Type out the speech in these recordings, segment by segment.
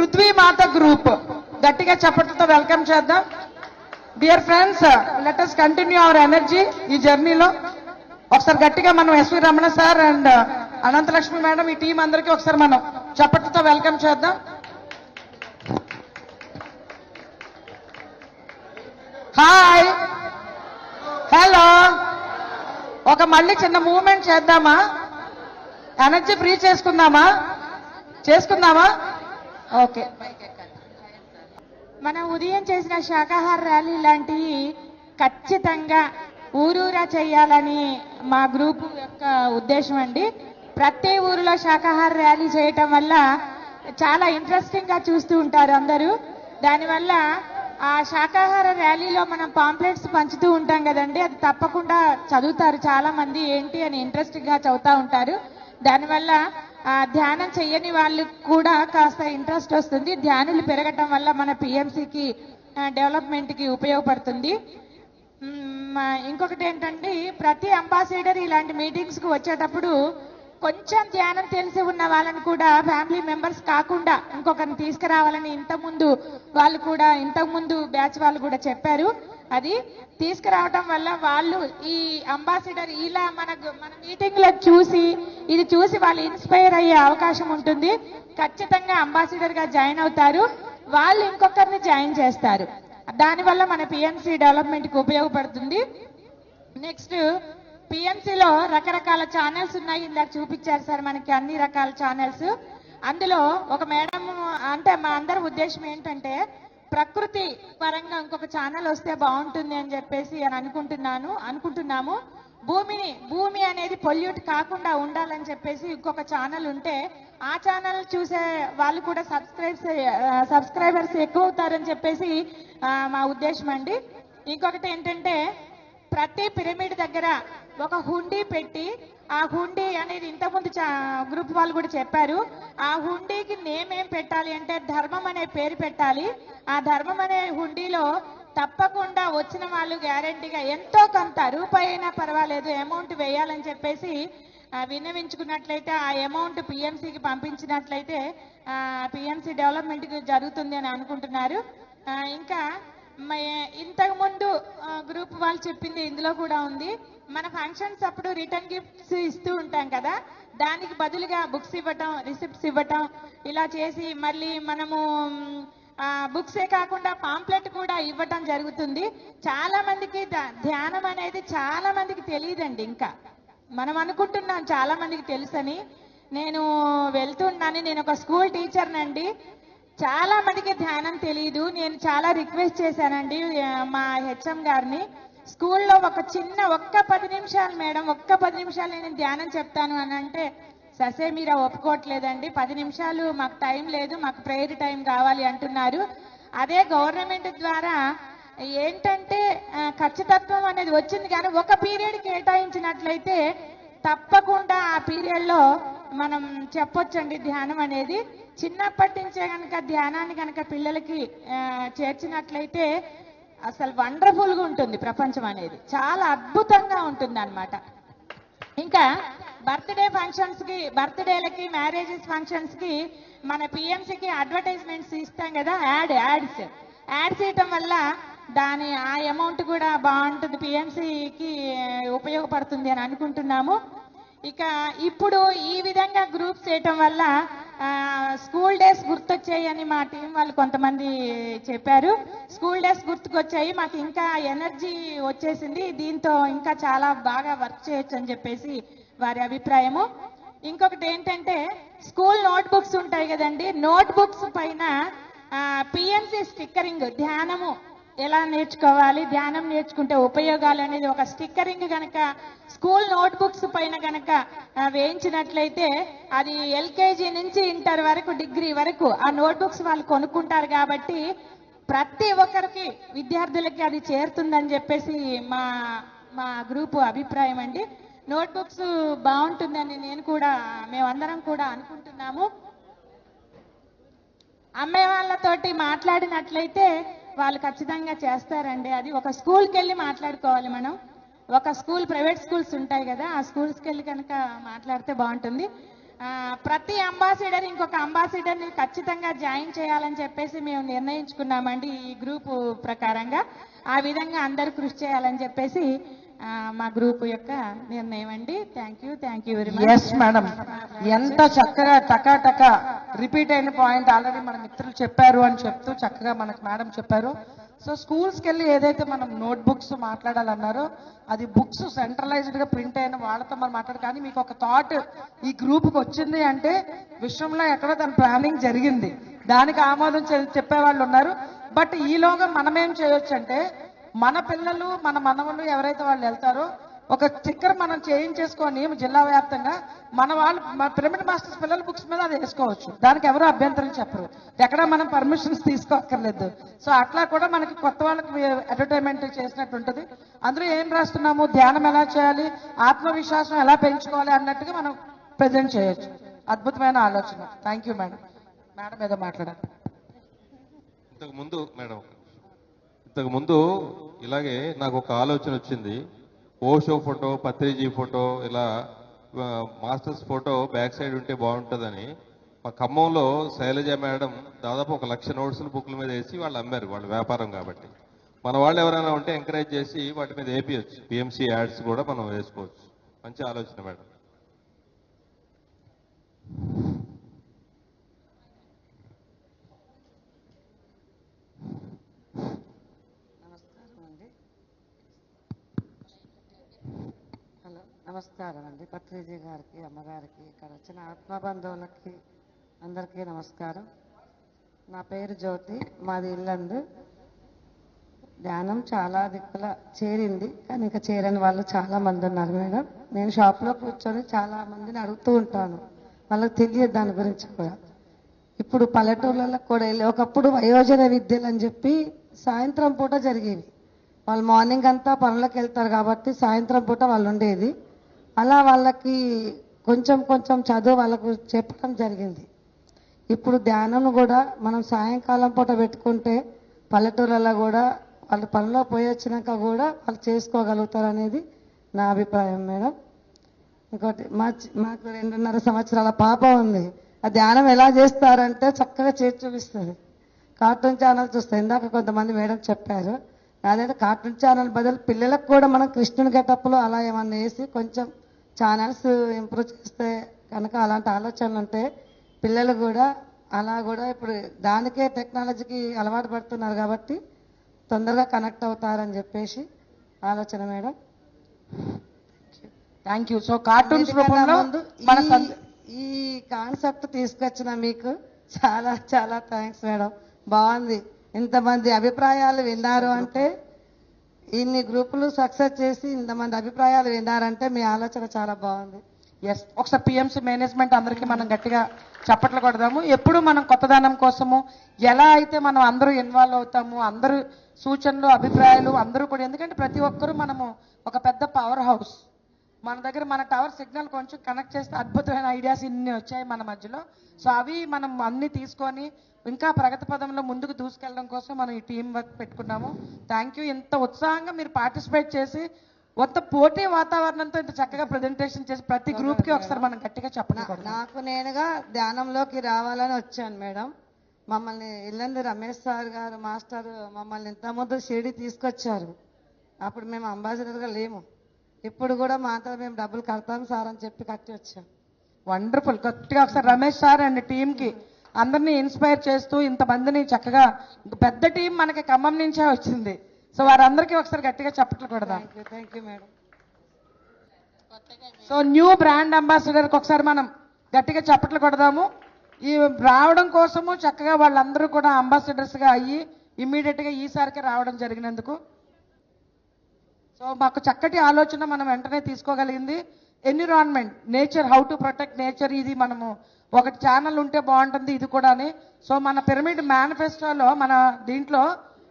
పృథ్వీ మాత group. గట్టిగా చప్పట్లతో welcome చేద్దాం. Dear friends let us continue our energy ఈ జర్నీలో. ఒకసారి గట్టిగా మనం S V Ramana sir and Ananthalakshmi madam ఈ టీం అందరికీ ఒకసారి మనం చప్పట్లతో వెల్కమ్ చేద్దాం. హాయ్. హలో. ఒక మళ్ళీ చిన్న మూమెంట్ చేద్దామా? ఎనర్జీ ఫ్రీ చేసుకుందామా? చేసుకుందామా? ఓకే. మనం ఉదయం చేసిన శాకాహార ర్యాలీ లాంటివి ఖచ్చితంగా ఊరూరా చేయాలని మా గ్రూప్ యొక్క ఉద్దేశం అండి. ప్రతి ఊరిలో శాకాహార ర్యాలీ చేయటం వల్ల చాలా ఇంట్రెస్టింగ్గా చూస్తూ ఉంటారు అందరూ. దానివల్ల ఆ శాకాహార ర్యాలీలో మనం పాంప్లెట్స్ పంచుతూ ఉంటాం కదండి. అది తప్పకుండా చదువుతారు చాలా మంది ఏంటి అని ఇంట్రెస్టింగ్గా ఉంటారు. దానివల్ల ధ్యానం చేయని వాళ్ళు కూడా కాస్త ఇంట్రెస్ట్ వస్తుంది. ధ్యానులు పెరగటం వల్ల మన పిఎంసికి డెవలప్మెంట్కి ఉపయోగపడుతుంది. ఇంకొకటి ఏంటంటే ప్రతి అంబాసిడర్ ఇలాంటి మీటింగ్స్కి వచ్చేటప్పుడు కొంచెం ధ్యానం తెలిసి ఉన్న వాళ్ళని కూడా ఫ్యామిలీ మెంబర్స్ కాకుండా ఇంకొకరిని తీసుకురావాలని ఇంతకుముందు వాళ్ళు కూడా ఇంతకుముందు బ్యాచ్ వాళ్ళు కూడా చెప్పారు. అది తీసుకురావటం వల్ల వాళ్ళు ఈ అంబాసిడర్ ఇలా మన మన మీటింగ్లో చూసి ఇది చూసి వాళ్ళు ఇన్స్పైర్ అయ్యే అవకాశం ఉంటుంది. ఖచ్చితంగా అంబాసిడర్గా జాయిన్ అవుతారు. వాళ్ళు ఇంకొకరిని జాయిన్ చేస్తారు. దానివల్ల మన పిఎంసి డెవలప్మెంట్కి ఉపయోగపడుతుంది. నెక్స్ట్ పిఎంసిలో రకరకాల ఛానల్స్ ఉన్నాయి. ఇందాక చూపించారు సార్ మనకి అన్ని రకాల ఛానల్స్. అందులో ఒక మేడం అంటే మా అందరి ఉద్దేశం ఏంటంటే ప్రకృతి పరంగా ఇంకొక ఛానల్ వస్తే బాగుంటుంది అని చెప్పేసి అని అనుకుంటున్నాను అనుకుంటున్నాము. భూమిని భూమి అనేది పొల్యూట్ కాకుండా ఉండాలని చెప్పేసి ఇంకొక ఛానల్ ఉంటే ఆ ఛానల్ చూసే వాళ్ళు కూడా సబ్స్క్రైబ్స్ సబ్స్క్రైబర్స్ ఎక్కువ అవుతారని చెప్పేసి మా ఉద్దేశం అండి. ఇంకొకటి ఏంటంటే ప్రతి పిరమిడ్ దగ్గర ఒక హుండీ పెట్టి ఆ హుండీ అనేది ఇంతకుముందు చా- గ్రూప్ వాళ్ళు కూడా చెప్పారు. ఆ హుండీకి నేమ్ ఏం పెట్టాలి అంటే ధర్మం అనే పేరు పెట్టాలి. ఆ ధర్మం అనే హుండీలో తప్పకుండా వచ్చిన వాళ్ళు గ్యారంటీగా ఎంతో కొంత రూపాయి అయినా పర్వాలేదు అమౌంట్ వేయాలని చెప్పేసి విన్నవించుకున్నట్లయితే ఆ అమౌంట్ పిఎంసీకి పంపించినట్లయితే పిఎంసి డెవలప్మెంట్ జరుగుతుంది అని అనుకుంటున్నారు. ఇంకా ఇంతకుముందు గ్రూప్ వాళ్ళు చెప్పింది ఇందులో కూడా ఉంది. మన ఫంక్షన్స్ అప్పుడు రిటర్న్ గిఫ్ట్స్ ఇస్తూ ఉంటాం కదా దానికి బదులుగా బుక్స్ ఇవ్వటం రిసిప్ట్స్ ఇవ్వటం ఇలా చేసి మళ్ళీ మనము బుక్సే కాకుండా పాంప్లెట్ కూడా ఇవ్వటం జరుగుతుంది. చాలా మందికి ధ్యానం అనేది చాలా మందికి తెలియదండి ఇంకా. మనం అనుకుంటున్నాం చాలా మందికి తెలుసని. నేను వెళ్తున్నాను. నేను ఒక స్కూల్ టీచర్నండి. చాలా మందికి ధ్యానం తెలియదు నేను చాలా రిక్వెస్ట్ చేశానండి మా హెచ్ఎం గారిని. స్కూల్లో ఒక చిన్న ఒక్క పది నిమిషాలు మేడం ఒక్క పది నిమిషాలు నేను ధ్యానం చెప్తాను అని అంటే ససే మీరు ఒప్పుకోవట్లేదండి. పది నిమిషాలు మాకు టైం లేదు మాకు ప్రేయర్ టైం కావాలి అంటున్నారు. అదే గవర్నమెంట్ ద్వారా ఏంటంటే ఖచ్చితత్వం అనేది వచ్చింది కానీ ఒక పీరియడ్ కేటాయించినట్లయితే తప్పకుండా ఆ పీరియడ్లో మనం చెప్పొచ్చండి ధ్యానం అనేది. చిన్నప్పటి నుంచే కనుక ధ్యానాన్ని కనుక పిల్లలకి చేర్చినట్లయితే అసలు వండర్ఫుల్గా ఉంటుంది ప్రపంచం అనేది. చాలా అద్భుతంగా ఉంటుంది అన్నమాట ఇంకా బర్త్డే ఫంక్షన్స్కి బర్త్డేలకి మ్యారేజెస్ ఫంక్షన్స్కి మన పిఎంసీకి అడ్వర్టైజ్మెంట్స్ ఇస్తాం కదా యాడ్ యాడ్స్. యాడ్స్ ఇవ్వటం వల్ల దాని ఆ అమౌంట్ కూడా బాగుంటుంది పిఎంసికి ఉపయోగపడుతుంది అని అనుకుంటున్నాము. ఇక ఇప్పుడు ఈ విధంగా గ్రూప్స్ చేయటం వల్ల స్కూల్ డేస్ గుర్తొచ్చాయని మా టీం వాళ్ళు కొంతమంది చెప్పారు. స్కూల్ డేస్ గుర్తుకొచ్చాయి మాకు ఇంకా ఎనర్జీ వచ్చేసింది దీంతో ఇంకా చాలా బాగా వర్క్ చేయొచ్చు అని చెప్పేసి వారి అభిప్రాయము. ఇంకొకటి ఏంటంటే స్కూల్ నోట్ బుక్స్ ఉంటాయి కదండి నోట్ బుక్స్ పైన పిఎంసి స్టిక్కరింగ్ ధ్యానము ఎలా నేర్చుకోవాలి ధ్యానం నేర్చుకుంటే ఉపయోగాలు అనేది ఒక స్టిక్కరింగ్ గనక స్కూల్ నోట్ బుక్స్ పైన గనక వేయించినట్లయితే అది ఎల్కేజీ నుంచి ఇంటర్ వరకు డిగ్రీ వరకు ఆ నోట్ బుక్స్ వాళ్ళు కొనుక్కుంటారు కాబట్టి ప్రతి ఒక్కరికి విద్యార్థులకి అది చేరుతుందని చెప్పేసి మా మా గ్రూప్ అభిప్రాయం అండి. నోట్బుక్స్ బాగుంటుందని నేను కూడా మేమందరం కూడా అనుకుంటున్నాము. అమ్మే వాళ్ళతోటి మాట్లాడినట్లయితే వాళ్ళు ఖచ్చితంగా చేస్తారండి. అది ఒక స్కూల్కి వెళ్ళి మాట్లాడుకోవాలి మనం. ఒక స్కూల్ ప్రైవేట్ స్కూల్స్ ఉంటాయి కదా ఆ స్కూల్స్కి వెళ్ళి కనుక మాట్లాడితే బాగుంటుంది. ప్రతి అంబాసిడర్ ఇంకొక అంబాసిడర్ని ఖచ్చితంగా జాయిన్ చేయాలని చెప్పేసి మేము నిర్ణయించుకున్నామండి ఈ గ్రూప్ ప్రకారంగా. ఆ విధంగా అందరూ కృషి చేయాలని చెప్పేసి మా గ్రూప్ యొక్క నిర్ణయం అండి. Thank you thank you very yes madam ఎంత చక్కగా టకా టకా రిపీట్ అయిన పాయింట్ ఆల్రెడీ మన మిత్రులు చెప్పారు అని చెప్తూ చక్కగా మనకు మేడం చెప్పారు. సో స్కూల్స్కి వెళ్ళి ఏదైతే మనం నోట్ బుక్స్ మాట్లాడాలన్నారో అది బుక్స్ సెంట్రలైజ్డ్గా ప్రింట్ అయిన వాళ్ళతో మనం మాట్లాడు కానీ మీకు ఒక థాట్ ఈ గ్రూప్కి వచ్చింది అంటే విశ్వంలో ఎక్కడో దాని ప్లానింగ్ జరిగింది. దానికి ఆమోదం చెప్పే వాళ్ళు ఉన్నారు. బట్ ఈలోగా మనం ఏం చేయొచ్చు అంటే మన పిల్లలు మన మనవలు ఎవరైతే వాళ్ళు వెళ్తారో ఒక స్టిక్కర్ మనం చేయించేసుకొని జిల్లా వ్యాప్తంగా మన వాళ్ళు మన పిరమిడ్ మాస్టర్స్ పిల్లల బుక్స్ మీద అది వేసుకోవచ్చు. దానికి ఎవరు అభ్యంతరం చెప్పరు. ఎక్కడ మనం పర్మిషన్స్ తీసుకోక్కర్లేదు. సో అట్లా కూడా మనకి కొత్త వాళ్ళకి అడ్వర్టైజ్మెంట్ చేసినట్టు ఉంటుంది. అందులో ఏం రాస్తున్నాము? ధ్యానం ఎలా చేయాలి? ఆత్మవిశ్వాసం ఎలా పెంచుకోవాలి? అన్నట్టుగా మనం ప్రజెంట్ చేయొచ్చు. అద్భుతమైన ఆలోచన. థ్యాంక్ యూ మేడం మేడం ఏదో మాట్లాడాలి ఇంతకు ముందు మేడం ఇంతకు ముందు ఇలాగే నాకు ఒక ఆలోచన వచ్చింది. ఓషో ఫోటో పత్రిజీ ఫోటో ఇలా మాస్టర్స్ ఫోటో బ్యాక్ సైడ్ ఉంటే బాగుంటుందని. మా ఖమ్మంలో శైలజ మేడం దాదాపు ఒక లక్ష నోట్స్లు బుక్ల మీద వేసి వాళ్ళు అమ్మారు వాళ్ళ వ్యాపారం కాబట్టి. మన వాళ్ళు ఎవరైనా ఉంటే ఎంకరేజ్ చేసి వాటి మీద వేపియచ్చు. పిఎంసీ యాడ్స్ కూడా మనం వేసుకోవచ్చు. మంచి ఆలోచన మేడం నమస్కారం అండి హలో నమస్కారం అండి. పత్రిజీ గారికి అమ్మగారికి ఇక్కడ వచ్చిన ఆత్మబంధువులకి అందరికీ నమస్కారం. నా పేరు జ్యోతి మాది ఇల్లందు. ధ్యానం చాలా దిక్కుల చేరింది కానీ ఇంకా చేరని వాళ్ళు చాలా మంది ఉన్నారు మేడం. నేను షాప్లో కూర్చొని చాలా మందిని అడుగుతూ ఉంటాను. వాళ్ళకి తెలియదు దాని గురించి కూడా. ఇప్పుడు పల్లెటూర్లలో కూడా వెళ్ళి ఒకప్పుడు వయోజన విద్యలు అని చెప్పి సాయంత్రం పూట జరిగేవి. వాళ్ళు మార్నింగ్ అంతా పనులకు వెళ్తారు కాబట్టి సాయంత్రం పూట వాళ్ళు ఉండేది. అలా వాళ్ళకి కొంచెం కొంచెం చదువు వాళ్ళకు చెప్పడం జరిగింది. ఇప్పుడు ధ్యానం కూడా మనం సాయంకాలం పూట పెట్టుకుంటే పల్లెటూర్లలో కూడా వాళ్ళు పనిలో పోయి వచ్చినాక కూడా వాళ్ళు చేసుకోగలుగుతారు అనేది నా అభిప్రాయం మేడం. ఇంకోటి మా మాకు రెండున్నర సంవత్సరాల పాప ఉంది. ఆ ధ్యానం ఎలా చేస్తారంటే చక్కగా చేతి చూపిస్తుంది. కార్టూన్ ఛానల్ చూస్తే ఇందాక కొంతమంది మేడం చెప్పారు. అదే కార్టూన్ ఛానల్ బదులు పిల్లలకు కూడా మనం కృష్ణుని గెటప్లో అలా ఏమన్నా వేసి కొంచెం ఛానల్స్ ఇంప్రూవ్ చేస్తే కనుక అలాంటి ఆలోచనలు ఉంటే పిల్లలు కూడా అలా కూడా ఇప్పుడు దానికే టెక్నాలజీకి అలవాటు పడుతున్నారు కాబట్టి తొందరగా కనెక్ట్ అవుతారని చెప్పేసి ఆలోచన madam. Thank you so cartoons రూపంలో ఈ కాన్సెప్ట్ తీసుకొచ్చిన మీకు చాలా చాలా థ్యాంక్స్ మేడం. బాగుంది. ఇంతమంది అభిప్రాయాలు విన్నారు అంటే ఇన్ని గ్రూపులు సక్సెస్ చేసి ఇంతమంది అభిప్రాయాలు విన్నారంటే మీ ఆలోచన చాలా బాగుంది. ఎస్ ఒకసారి పిఎంసీ మేనేజ్మెంట్ అందరికీ మనం గట్టిగా చప్పట్లు కొడదాము. ఎప్పుడు మనం కొత్తదనం కోసము ఎలా అయితే మనం అందరూ ఇన్వాల్వ్ అవుతాము అందరూ సూచనలు అభిప్రాయాలు అందరూ కూడా ఎందుకంటే ప్రతి ఒక్కరూ మనము ఒక పెద్ద పవర్ హౌస్ మన దగ్గర మన టవర్ సిగ్నల్ కొంచెం కనెక్ట్ చేస్తే అద్భుతమైన ఐడియాస్ ఇన్ని వచ్చాయి మన మధ్యలో. సో అవి మనం అన్ని తీసుకొని ఇంకా ప్రగతి పదంలో ముందుకు దూసుకెళ్ళడం కోసం మనం ఈ టీం వర్క్ పెట్టుకున్నాము. థ్యాంక్ యూ ఇంత ఉత్సాహంగా మీరు పార్టిసిపేట్ చేసి కొత్త పోటీ వాతావరణంతో ఇంత చక్కగా ప్రజెంటేషన్ చేసి ప్రతి గ్రూప్కి ఒకసారి మనం గట్టిగా చెప్పండి నాకు నేనుగా ధ్యానంలోకి రావాలని వచ్చాను మేడం. మమ్మల్ని ఇల్లందు రమేష్ సార్ గారు మాస్టర్ మమ్మల్ని ఇంతకుముందు షిరిడి తీసుకొచ్చారు. అప్పుడు మేము అంబాసిడర్గా లేము. ఇప్పుడు కూడా మాతో మేము డబ్బులు కడతాం సార్ అని చెప్పి కట్టి వచ్చాం. వండర్ఫుల్ గట్టిగా ఒకసారి రమేష్ సార్ అండ్ టీమ్కి అందరినీ ఇన్స్పైర్ చేస్తూ ఇంతమందిని చక్కగా పెద్ద టీం మనకి ఖమ్మం నుంచే వచ్చింది. సో వారందరికీ ఒకసారి గట్టిగా చప్పట్లు కొడదాం. Thank you madam so new brand అంబాసిడర్కి ఒకసారి మనం గట్టిగా చప్పట్లు కొడదాము. ఈ రావడం కోసము చక్కగా వాళ్ళందరూ కూడా అంబాసిడర్స్గా అయ్యి ఇమ్మీడియట్గా ఈసారికి రావడం జరిగినందుకు సో మాకు చక్కటి ఆలోచన మనం వెంటనే తీసుకోగలిగింది. Environment nature how to protect nature ఇది మనము ఒకటి ఛానల్ ఉంటే బాగుంటుంది ఇది కూడా అని సో మన పిరమిడ్ మేనిఫెస్టోలో మన దీంట్లో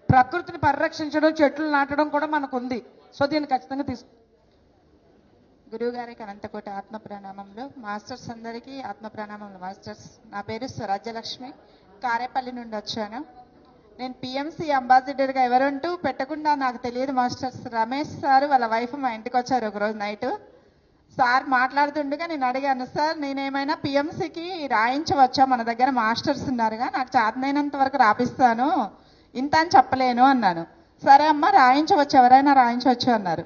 ప్రకృతిని పరిరక్షించడం చెట్లు నాటడం కూడా మనకు ఉంది సో దీన్ని ఖచ్చితంగా తీసు గురువు గారికి అనంతకోటి ఆత్మ ప్రణామంలో మాస్టర్స్ అందరికీ ఆత్మ ప్రణామంలో మాస్టర్స్ నా పేరు స్వరాజ్యలక్ష్మి కారేపల్లి నుండి వచ్చాను. నేను పిఎంసీ అంబాసిడర్గా ఎవరంటూ పెట్టకుండా నాకు తెలియదు మాస్టర్స్ రమేష్ సార్. వాళ్ళ వైఫ్ మా ఇంటికి వచ్చారు ఒకరోజు నైట్ సార్ మాట్లాడుతుండగా నేను అడిగాను సార్ నేనేమైనా పిఎంసీకి రాయించవచ్చా? మన దగ్గర మాస్టర్స్ ఉన్నారుగా నాకు చేతనైనంత వరకు రాపిస్తాను. ఇంత అని చెప్పలేను అన్నాను. సరే అమ్మ రాయించవచ్చు ఎవరైనా రాయించవచ్చు అన్నారు.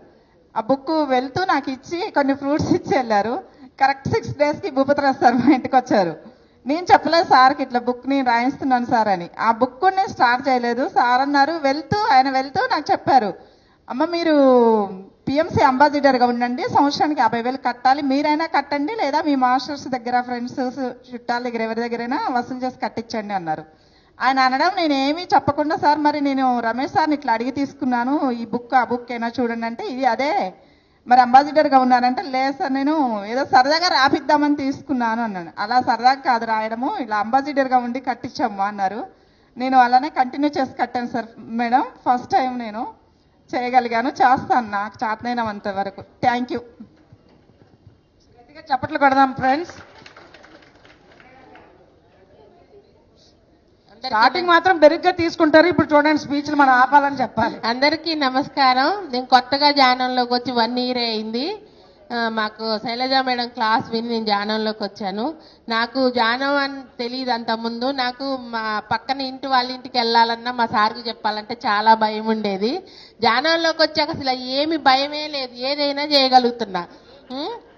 ఆ బుక్ వెళ్తూ నాకు ఇచ్చి కొన్ని ఫ్రూట్స్ ఇచ్చి వెళ్ళారు. కరెక్ట్ సిక్స్ డేస్కి భూపతిరాజ్ సార్ మా ఇంటికి వచ్చారు. నేను చెప్పలేదు సార్కి ఇట్లా బుక్ నేను రాయిస్తున్నాను సార్ అని. ఆ బుక్ నేను స్టార్ట్ చేయలేదు. సార్ అన్నారు వెళ్తూ ఆయన వెళ్తూ నాకు చెప్పారు. అమ్మ మీరు పిఎంసీ అంబాసిడర్గా ఉండండి. సంవత్సరానికి యాభై వేలు కట్టాలి. మీరైనా కట్టండి లేదా మీ మాస్టర్స్ దగ్గర ఫ్రెండ్స్ చుట్టాల దగ్గర ఎవరి దగ్గరైనా వసూలు చేసి కట్టించండి అన్నారు. ఆయన అనడం నేను ఏమీ చెప్పకుండా సార్ మరి నేను రమేష్ సార్ని ఇట్లా అడిగి తీసుకున్నాను. ఈ బుక్ ఆ బుక్ అయినా చూడండి అంటే ఇది అదే మరి అంబాసిడర్గా ఉన్నారంటే లేదు సార్ నేను ఏదో సరదాగా రాపిద్దామని తీసుకున్నాను అన్నాను అలా సరదాగా కాదు రాయడము ఇలా అంబాసిడర్గా ఉండి కట్టించమ్మా అన్నారు. నేను అలానే కంటిన్యూ చేసి కట్టాను సార్ మేడం. ఫస్ట్ టైం నేను చేయగలిగాను చేస్తాను నాకు చేతనైనంత వరకు. థ్యాంక్ యూ గట్టిగా చప్పట్లు కొడదాం ఫ్రెండ్స్ స్టార్టింగ్ మాత్రం బెరుగ్గా తీసుకుంటారు. ఇప్పుడు చూడండి స్పీచ్లు మనం ఆపాలని చెప్పాలి. అందరికీ నమస్కారం. నేను కొత్తగా జానంలోకి వచ్చి వన్ ఇయర్ అయింది. మాకు శైలజ మేడం క్లాస్ విని నేను జానంలోకి వచ్చాను. నాకు జానం అని తెలియదు అంత ముందు నాకు మా పక్కన ఇంటి వాళ్ళ ఇంటికి వెళ్ళాలన్నా మా సార్కి చెప్పాలంటే చాలా భయం ఉండేది. జానంలోకి వచ్చాక అసలు ఏమి భయమే లేదు. ఏదైనా చేయగలుగుతున్నా?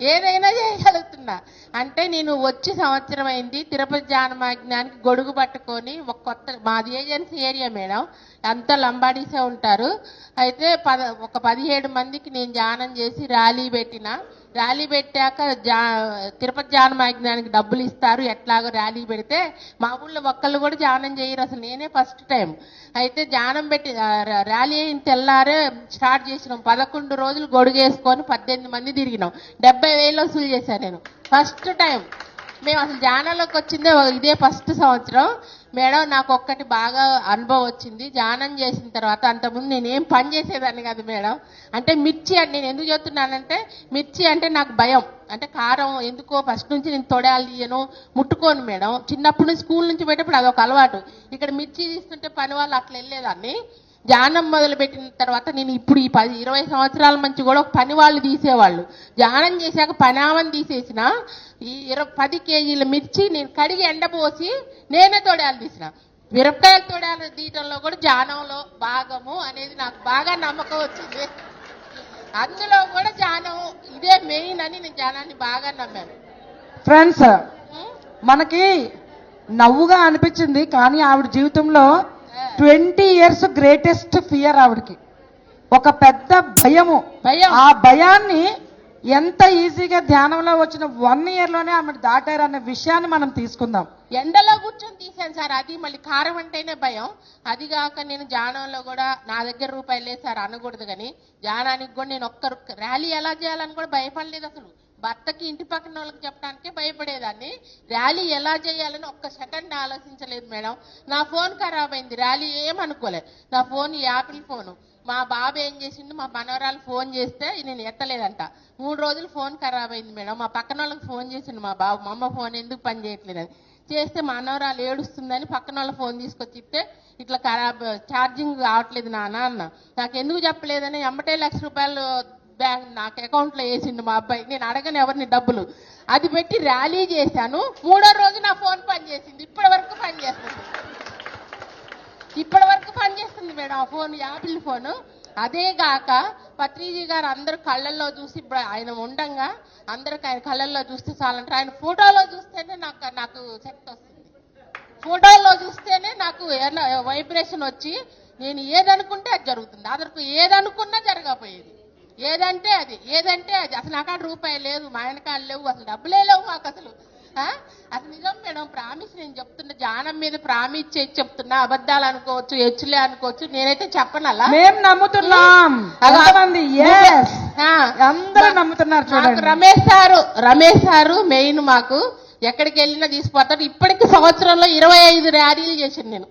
ఏదైనా చేయగలుగుతున్నా. అంటే నేను వచ్చి సంవత్సరం అయింది తిరుపతి జానమాజ్ఞానికి గొడుగు పట్టుకొని ఒక కొత్త మాది ఏజెన్సీ ఏరియా మేడం. అంతా లంబాడీసే ఉంటారు. అయితే పద ఒక పదిహేడు మందికి నేను ధ్యానం చేసి ర్యాలీ పెట్టిన. ర్యాలీ పెట్టాక జా తిరుపతి జానమాజ్ఞానికి డబ్బులు ఇస్తారు. ఎట్లాగో ర్యాలీ పెడితే మా ఊళ్ళో ఒక్కళ్ళు కూడా జానం చేయరు. అసలు నేనే ఫస్ట్ టైం. అయితే ధ్యానం పెట్టి ర్యాలీ అయిన తెల్లారే స్టార్ట్ చేసినాం. పదకొండు రోజులు గొడుగేసుకొని పద్దెనిమిది మంది తిరిగినాం. డెబ్బై వేలు వసూలు చేశాను నేను. First time. మేము అసలు ధ్యానంలోకి వచ్చిందే ఇదే ఫస్ట్ సంవత్సరం. మేడం నాకు ఒక్కటి బాగా అనుభవం వచ్చింది. ధ్యానం చేసిన తర్వాత అంతకుముందు నేనేం పని చేసేదాన్ని కాదు మేడం. అంటే మిర్చి అని నేను ఎందుకు చెప్తున్నానంటే మిర్చి అంటే నాకు భయం. అంటే కారం ఎందుకో ఫస్ట్ నుంచి నేను తొడాలి తీయను ముట్టుకోను మేడం. చిన్నప్పటి నుంచి స్కూల్ నుంచి పోయేటప్పుడు అదొక అలవాటు. ఇక్కడ మిర్చి తీస్తుంటే పని వాళ్ళు అట్లా వెళ్ళేదాన్ని. ధ్యానం మొదలుపెట్టిన తర్వాత నేను ఇప్పుడు ఈ పది ఇరవై సంవత్సరాల నుంచి కూడా ఒక పని వాళ్ళు తీసేవాళ్ళు. ధ్యానం చేశాక పనామని తీసేసిన. ఈ ఇరవై పది కేజీల మిర్చి నేను కడిగి ఎండపోసి నేనే తోడాలు తీసిన. మిరపకాయల తోడాలు తీయటంలో కూడా ధ్యానంలో భాగము అనేది నాకు బాగా నమ్మకం వచ్చింది. అందులో కూడా ధ్యానం ఇదే మెయిన్ అని నేను ధ్యానాన్ని బాగా నమ్మాను. ఫ్రెండ్స్? మనకి నవ్వుగా అనిపించింది కానీ ఆవిడ జీవితంలో ట్వంటీ ఇయర్స్ గ్రేటెస్ట్ ఫియర్ ఆవిడకి. ఒక పెద్ద భయము. భయం. ఆ భయాన్ని ఎంత ఈజీగా ధ్యానంలో వచ్చిన వన్ ఇయర్లోనే ఆమె దాటారన్న విషయాన్ని మనం తీసుకుందాం. ఎండలో కూర్చొని తీసాను సార్ అది మళ్ళీ కారం అంటేనే భయం. అది కాక నేను జానంలో కూడా నా దగ్గర రూపాయలు లేదు సార్ అనకూడదు కానీ జానానికి కూడా నేను ఒక్క ర్యాలీ ఎలా చేయాలని కూడా భయపడలేదు అసలు. భర్తకి ఇంటి పక్కన వాళ్ళకి చెప్పడానికే భయపడేదాన్ని. ర్యాలీ ఎలా చేయాలని ఒక్క సెకండ్ ఆలోచించలేదు మేడం. నా ఫోన్ ఖరాబ్ అయింది. ర్యాలీ ఏమనుకోలేదు నా ఫోన్ యాపిల్ ఫోను. మా బాబు ఏం చేసిండు? మా మనవరాలు ఫోన్ చేస్తే నేను ఎత్తలేదంట. మూడు రోజులు ఫోన్ ఖరాబ్ అయింది మేడం. మా పక్కన వాళ్ళకి ఫోన్ చేసిండు మా బాబు. మా అమ్మ ఫోన్ ఎందుకు పని చేయట్లేదని. చేస్తే మా మనవరాలు ఏడుస్తుందని పక్కన వాళ్ళ ఫోన్ తీసుకొచ్చి ఇస్తే ఇట్లా ఖరాబ్ ఛార్జింగ్ రావట్లేదు నాన్న అన్న. నాకు ఎందుకు చెప్పలేదని? ఎంబటే లక్ష రూపాయలు బ్యాంక్ నాకు అకౌంట్లో వేసిండు మా అబ్బాయి. నేను అడగను ఎవరిని డబ్బులు. అది పెట్టి ర్యాలీ చేశాను. మూడో రోజు నా ఫోన్ పని చేసింది ఇప్పటి వరకు పని చేస్తుంది ఇప్పటి వరకు పనిచేస్తుంది మేడం ఆ ఫోన్ యాపిల్ ఫోను. అదే గాక పత్రిజీ గారు అందరు కళ్ళల్లో చూసి ఇప్పుడు ఆయన ఉండంగా అందరికి ఆయన కళ్ళల్లో చూస్తే చాలంటారు ఆయన ఫోటోలో చూస్తేనే నాకు నాకు శక్తి వస్తుంది. ఫోటోలో చూస్తేనే నాకు వైబ్రేషన్ వచ్చి నేను ఏదనుకుంటే అది జరుగుతుంది. అదరకు ఏదనుకున్నా జరగకపోయేది. ఏదంటే అది ఏదంటే అది. అసలు నాకాడ రూపాయి లేదు మా ఆయనకాడ లేవు అసలు డబ్బులే లేవు మాకు అసలు. ఆ? అసలు నిజం మేడం ప్రామిస్ నేను చెప్తున్నా జానం మీద ప్రామిస్ చేసి చెప్తున్నా అబద్ధాలు అనుకోవచ్చు హెచ్చులే అనుకోవచ్చు నేనైతే చెప్పను అలా మేం నమ్ముతున్నాం. అందరూ నమ్ముతున్నారు చూడండి. Ramesh sir Ramesh sir main మాకు. ఎక్కడికి వెళ్ళినా తీసుకుపోతాడు. ఇప్పటికి సంవత్సరంలో ఇరవై ఐదు ర్యాలీలు చేశాను నేను.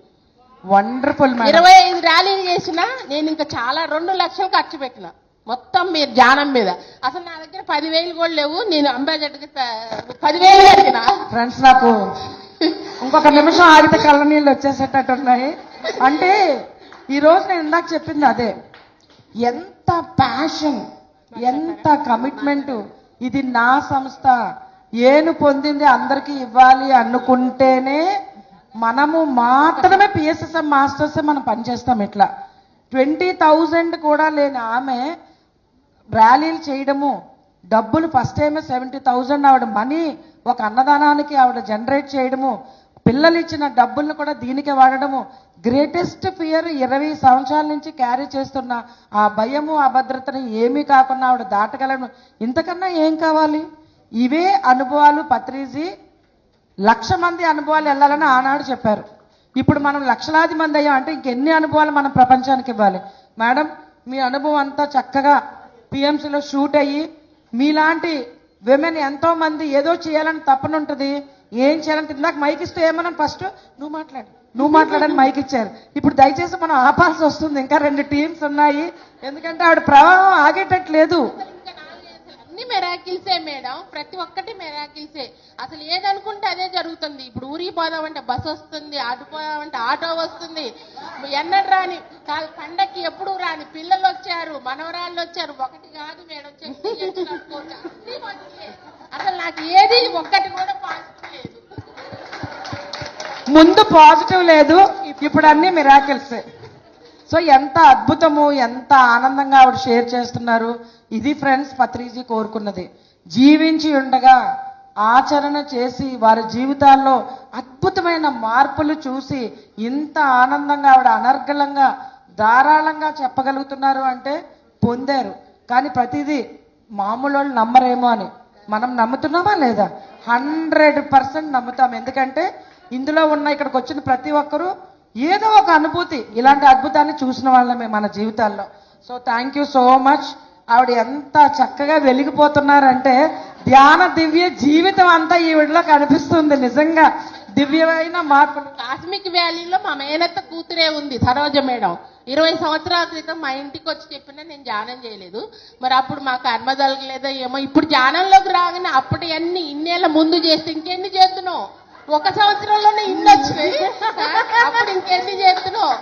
వండర్ఫుల్ ఇరవై ఐదు ర్యాలీలు చేసిన నేను ఇంకా చాలా రెండు లక్షలు ఖర్చు పెట్టిన. మొత్తం మీరు ధ్యానం మీద. అసలు నా దగ్గర పదివేలు కూడా లేవు నేను అంబాజెట్కి పదివేలు కట్టిన ఫ్రెండ్స్ నాకు ఇంకొక నిమిషం ఆగితే కళ్ళ నీళ్ళు వచ్చేసేటట్టు ఉన్నాయి అంటే ఈ రోజు నేను ఇందాక చెప్పింది అదే. ఎంత ప్యాషన్ ఎంత కమిట్మెంట్ ఇది నా సంస్థ. ఏను పొందింది అందరికీ ఇవ్వాలి అనుకుంటేనే మనము మాత్రమే పిఎస్ఎస్ఎం మాస్టర్స్ మనం పనిచేస్తాం ఇట్లా. ట్వంటీ థౌజండ్ కూడా లేని ఆమె ర్యాలీలు చేయడము డబ్బులు ఫస్ట్ టైమే సెవెంటీ థౌజండ్ ఆవిడ మనీ ఒక అన్నదానానికి ఆవిడ జనరేట్ చేయడము పిల్లలు ఇచ్చిన డబ్బులను కూడా దీనికి వాడడము. గ్రేటెస్ట్ ఫియర్ ఇరవై సంవత్సరాల నుంచి క్యారీ చేస్తున్న ఆ భయము అభద్రతని ఏమీ కాకుండా ఆవిడ దాటగలను. ఇంతకన్నా ఏం కావాలి? ఇవే అనుభవాలు పత్రిజీ. లక్ష మంది అనుభవాలు వెళ్ళాలని ఆనాడు చెప్పారు. ఇప్పుడు మనం లక్షలాది మంది అయ్యాం అంటే ఇంకెన్ని అనుభవాలు మనం ప్రపంచానికి ఇవ్వాలి? మేడం మీ అనుభవం అంతా చక్కగా పిఎంసీలో షూట్ అయ్యి మీలాంటి విమెన్ ఎంతో మంది ఏదో చేయాలని తప్పన ఏం చేయాలని ఇందాక మైక్ ఇస్తే ఏమన్నా ఫస్ట్ నువ్వు మాట్లాడు. నువ్వు మాట్లాడని మైక్ ఇచ్చారు. ఇప్పుడు దయచేసి మనం ఆపాల్సి వస్తుంది. ఇంకా రెండు టీమ్స్ ఉన్నాయి. ఎందుకంటే ఆవిడ ప్రవాహం ఆగేటట్లేదు అన్ని మెరాకిల్సే మేడం ప్రతి ఒక్కటి మెరాకిల్సే అసలు ఏదనుకుంటే అదే జరుగుతుంది. ఇప్పుడు ఊరికి పోదామంటే బస్ వస్తుంది అటు పోదామంటే ఆటో వస్తుంది. ఎన్నడు రాని కా- పండక్కి ఎప్పుడు రాని పిల్లలు వచ్చారు మనవరాళ్ళు వచ్చారు. ఒకటి కాదు మేడం చెప్పి అసలు నాకు ఏది ఒక్కటి కూడా పాజిటివ్ లేదు. ముందు పాజిటివ్ లేదు ఇప్పుడు అన్ని మిరాకిల్సే సో ఎంత అద్భుతము ఎంత ఆనందంగా ఆవిడ షేర్ చేస్తున్నారు. ఇది ఫ్రెండ్స్ పత్రిజీ కోరుకున్నది. జీవించి ఉండగా ఆచరణ చేసి వారి జీవితాల్లో అద్భుతమైన మార్పులు చూసి ఇంత ఆనందంగా ఆవిడ అనర్గళంగా ధారాళంగా చెప్పగలుగుతున్నారు అంటే పొందారు. కానీ ప్రతిదీ మామూలు వాళ్ళు నమ్మరేమో అని. మనం నమ్ముతున్నామా లేదా? హండ్రెడ్ పర్సెంట్ నమ్ముతాం. ఎందుకంటే ఇందులో ఉన్న ఇక్కడికి వచ్చిన ప్రతి ఒక్కరూ ఏదో ఒక అనుభూతి ఇలాంటి అద్భుతాన్ని చూసిన వాళ్ళమే మన జీవితాల్లో. So thank you so much ఆవిడ ఎంత చక్కగా వెలిగిపోతున్నారంటే ధ్యాన దివ్య జీవితం అంతా ఈవిడలో కనిపిస్తుంది నిజంగా. దివ్యమైన మార్పులు కాస్మిక్ వ్యాలీలో మా మేనత్త కూతురే ఉంది సరోజ మేడం. ఇరవై సంవత్సరాల క్రితం మా ఇంటికి వచ్చి చెప్పినా నేను ధ్యానం చేయలేదు. మరి అప్పుడు మాకు అన్మ జరగలేదో ఏమో ఇప్పుడు ధ్యానంలోకి రాగానే అప్పటి అన్ని ఇన్నేళ్ళ ముందు చేస్తే ఇంకెన్ని చేస్తున్నావు? ఒక సంవత్సరంలోనే ఇల్లు వచ్చినాయి. అప్పుడు ఇంకెన్ని చేస్తున్నావు?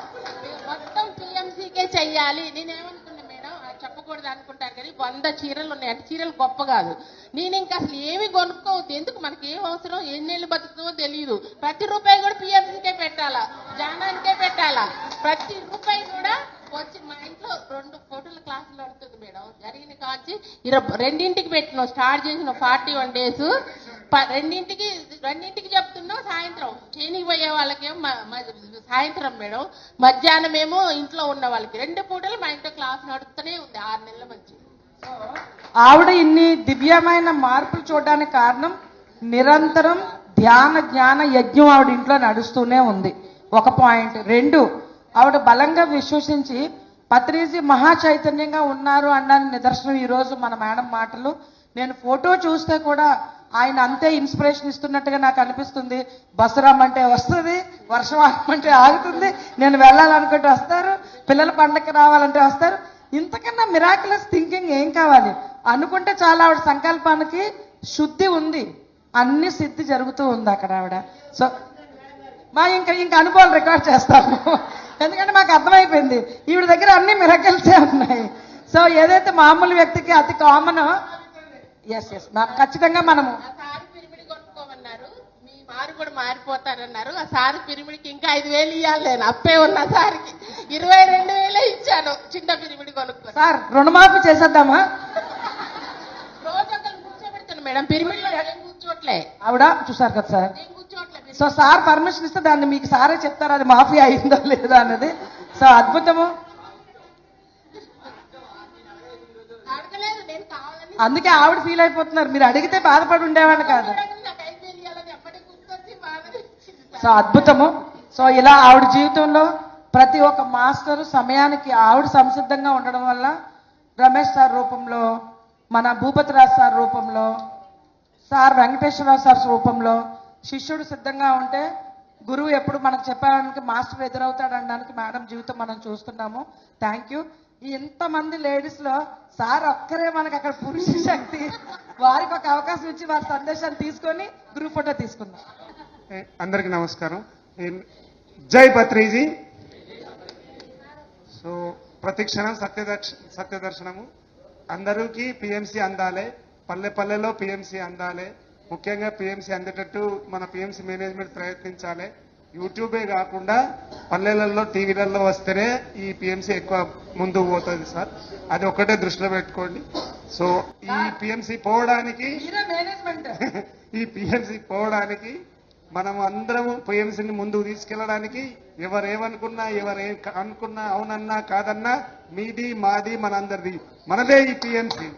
మొత్తం పిఎంసీకే చెయ్యాలి. నేనేమనుకున్నా మేడం అది చెప్పకూడదు అనుకుంటారు కానీ వంద చీరలు ఉన్నాయి. అంటే చీరలు గొప్ప కాదు. నేను ఇంకా అసలు ఏమి కొనుక్కోవద్దు. ఎందుకు? మనకి ఏం అవసరం? ఎన్నేళ్ళు బతుకుతుందో తెలియదు ప్రతి రూపాయి కూడా పిఎంసీకే పెట్టాలా? జానానికే పెట్టాలా? ప్రతి రూపాయి కూడా వచ్చి మా ఇంట్లో రెండు ఫోటోల క్లాసులు నడుతుంది మేడం జరిగిన కాంచి ఇరవై రెండింటికి పెట్టినాం స్టార్ట్ చేసిన ఫార్టీ వన్ డేస్. రెండింటికి రెండింటికి చెప్తున్నాం సాయంత్రం. చేనికి పోయే వాళ్ళకేమో సాయంత్రం మేడం. మధ్యాహ్నం ఏమో ఇంట్లో ఉన్న వాళ్ళకి. రెండు పూటలు మా ఇంట్లో క్లాస్ నడుస్తూనే ఉంది. ఆరు నెలల మధ్య ఆవిడ ఇన్ని దివ్యమైన మార్పులు చూడడానికి కారణం నిరంతరం ధ్యాన జ్ఞాన యజ్ఞం ఆవిడ ఇంట్లో నడుస్తూనే ఉంది. ఒక పాయింట్. రెండు ఆవిడ బలంగా విశ్వసించి పత్రిజీ మహా చైతన్యంగా ఉన్నారు అన్న నిదర్శనం. ఈరోజు మన మేడం మాటలు నేను ఫోటో చూస్తే కూడా ఆయన అంతే ఇన్స్పిరేషన్ ఇస్తున్నట్టుగా నాకు అనిపిస్తుంది. బస్సు వస్తుంది వర్షం ఆగమంటే ఆగుతుంది. నేను వెళ్ళాలనుకుంటే వస్తారు పిల్లల పండగకి రావాలంటే వస్తారు. ఇంతకన్నా మిరాకులస్ థింకింగ్ ఏం కావాలి? అనుకుంటే చాలా ఆవిడ సంకల్పానికి శుద్ధి ఉంది. అన్ని సిద్ధి జరుగుతూ ఉంది అక్కడ ఆవిడ. సో మా ఇంకా ఇంకా అనుభవాలు రికార్డ్ చేస్తాము. ఎందుకంటే మాకు అర్థమైపోయింది. ఈవిడ దగ్గర అన్ని మిరకల్సే ఉన్నాయి. సో ఏదైతే మామూలు వ్యక్తికి అతి కామన్ ఎస్ ఎస్ ఖచ్చితంగా మనము ఆ సారి పిరిమిడి కొనుక్కోమన్నారు మీ మారు కూడా మారిపోతారన్నారు. ఆ సారి పిరిమిడికి ఇంకా ఐదు వేలు ఇవ్వాలి నేను అప్పే ఉన్న సారికి. ఇరవై రెండు వేలే ఇచ్చాను. చిన్న పిరిమిడి కొనుక్కొని. సార్ రుణమాఫీ చేసేద్దామా? రోజు ఒకరు కూర్చోబెడతాను మేడం. పిరిమిడిలో ఏం కూర్చోట్లే. ఆవిడ చూసారు కదా సార్? ఏం కూర్చోట్లే సో సార్ పర్మిషన్ ఇస్తే దాన్ని మీకు సారే చెప్తారు. అది మాఫీ అయిందో లేదో అన్నది. సో అద్భుతము. అందుకే ఆవిడ ఫీల్ అయిపోతున్నారు. మీరు అడిగితే బాధపడి ఉండేవాడిని కాదు. సో అద్భుతము. సో ఇలా ఆవిడ జీవితంలో ప్రతి ఒక్క మాస్టర్ సమయానికి ఆవిడ సంసిద్ధంగా ఉండడం వల్ల రమేష్ సార్ రూపంలో మన భూపతిరాజ్ సార్ రూపంలో సార్ వెంకటేశ్వరరావు సార్ రూపంలో శిష్యుడు సిద్ధంగా ఉంటే గురువు ఎప్పుడు మనకు చెప్పడానికి మాస్టర్ ఎదురవుతాడు అనడానికి మేడం జీవితం మనం చూస్తున్నాము. థ్యాంక్ యూ ఇంతమంది లేడీస్లో సార్ ఒక్కరే మనకు అక్కడ పురుష శక్తి. వారికి ఒక అవకాశం ఇచ్చి వారి సందేశాన్ని తీసుకొని గ్రూప్ ఫోటో తీసుకుందాం. అందరికి అందరికీ నమస్కారం. జై పత్రిజీ సో ప్రతిక్షణం సత్యదర్శ సత్యదర్శనము. అందరికీ పిఎంసి అందాలి. పల్లె పల్లెలో పిఎంసి అందాలి. ముఖ్యంగా పిఎంసి అందేటట్టు మన పిఎంసి మేనేజ్మెంట్ ప్రయత్నించాలి. యూట్యూబే కాకుండా పల్లెలలో టీవీలలో వస్తేనే ఈ పిఎంసి ఎక్కువ ముందుకు పోతుంది సార్. అది ఒక్కటే దృష్టిలో పెట్టుకోండి. సో ఈ పిఎంసి పోవడానికి ఈ పిఎంసి పోవడానికి మనం అందరం పిఎంసిని ముందుకు తీసుకెళ్ళడానికి ఎవరు ఏమనుకున్నా ఎవరు అనుకున్నా అవునన్నా కాదన్నా మీది మాది మనందరిది. మనదే ఈ పిఎంసి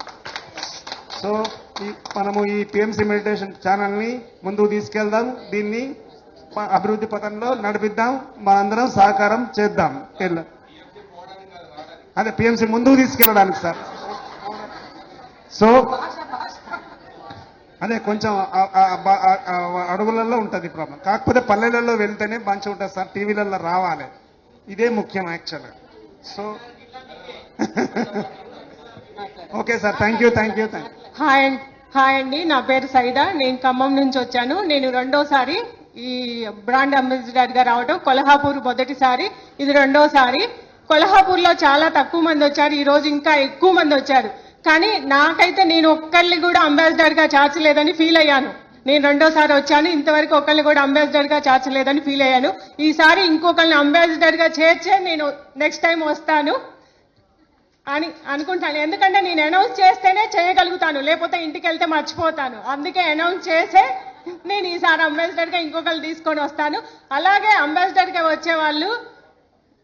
సో ఈ మనము ఈ పిఎంసి మెడిటేషన్ ఛానల్ని ముందుకు తీసుకెళ్దాం. దీన్ని అభివృద్ధి పథంలో నడిపిద్దాం మనందరం సహకారం చేద్దాం. అదే పిఎంసి ముందుకు తీసుకెళ్ళడానికి సార్. సో అదే కొంచెం అడుగులలో ఉంటుంది ప్రాబ్లం కాకపోతే పల్లెలలో వెళ్తేనే మంచిగా ఉంటుంది సార్. టీవీలలో రావాలి. ఇదే ముఖ్యం యాక్చువల్గా so okay sir. Thank you thank you thank you hi and- hi అండి. నా పేరు సైదా. నేను ఖమ్మం నుంచి వచ్చాను. నేను రెండోసారి ఈ బ్రాండ్ అంబాసిడర్గా రావడం కొల్హాపూర్ మొదటిసారి ఇది రెండోసారి. కొల్హాపూర్లో చాలా తక్కువ మంది వచ్చారు ఈ రోజు ఇంకా ఎక్కువ మంది వచ్చారు. కానీ నాకైతే నేను ఒక్కళ్ళని కూడా అంబాసిడర్గా చాచలేదని ఫీల్ అయ్యాను. నేను రెండోసారి వచ్చాను ఇంతవరకు ఒకళ్ళని కూడా అంబాసిడర్గా చాచలేదని ఫీల్ అయ్యాను. ఈసారి ఇంకొకళ్ళని అంబాసిడర్గా చేర్చే నేను నెక్స్ట్ టైం వస్తాను అని అనుకుంటాను. ఎందుకంటే నేను అనౌన్స్ చేస్తేనే చేయగలుగుతాను లేకపోతే ఇంటికి వెళ్తే మర్చిపోతాను. అందుకే అనౌన్స్ చేసే నేను ఈసారి అంబాసిడర్గా ఇంకొకరు తీసుకొని వస్తాను. అలాగే అంబాసిడర్గా వచ్చేవాళ్ళు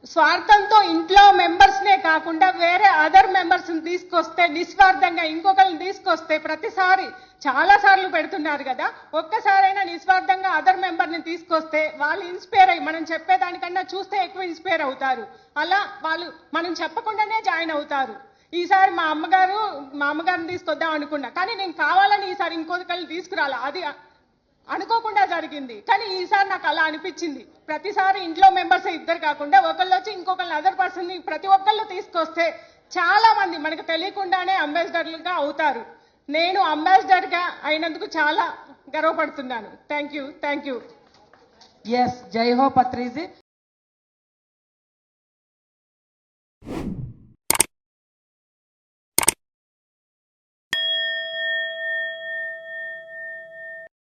స్వార్థంతో ఇంట్లో మెంబర్స్ నే కాకుండా వేరే అదర్ మెంబర్స్ని తీసుకొస్తే నిస్వార్థంగా ఇంకొకరిని తీసుకొస్తే ప్రతిసారి చాలా సార్లు పెడుతున్నారు కదా. ఒక్కసారైనా నిస్వార్థంగా అదర్ మెంబర్ని తీసుకొస్తే వాళ్ళు ఇన్స్పైర్ అయ్యి మనం చెప్పేదానికన్నా చూస్తే ఎక్కువ ఇన్స్పైర్ అవుతారు. అలా వాళ్ళు మనం చెప్పకుండానే జాయిన్ అవుతారు. ఈసారి మా అమ్మగారు మా అమ్మగారిని తీసుకొద్దాం అనుకున్నా. కానీ నేను కావాలని ఈసారి ఇంకొకరిని తీసుకురాలా? అది అనుకోకుండా జరిగింది. కానీ ఈసారి నాకు అలా అనిపించింది. ప్రతిసారి ఇంట్లో మెంబర్స్ ఇద్దరు కాకుండా ఒకళ్ళు వచ్చి ఇంకొకళ్ళు అదర్ పర్సన్ని ప్రతి ఒక్కళ్ళు తీసుకొస్తే చాలా మంది మనకు తెలియకుండానే అంబాసిడర్లుగా అవుతారు. నేను అంబాసిడర్గా అయినందుకు చాలా గర్వపడుతున్నాను. Thank you thank you yes జై హో పత్రిజీ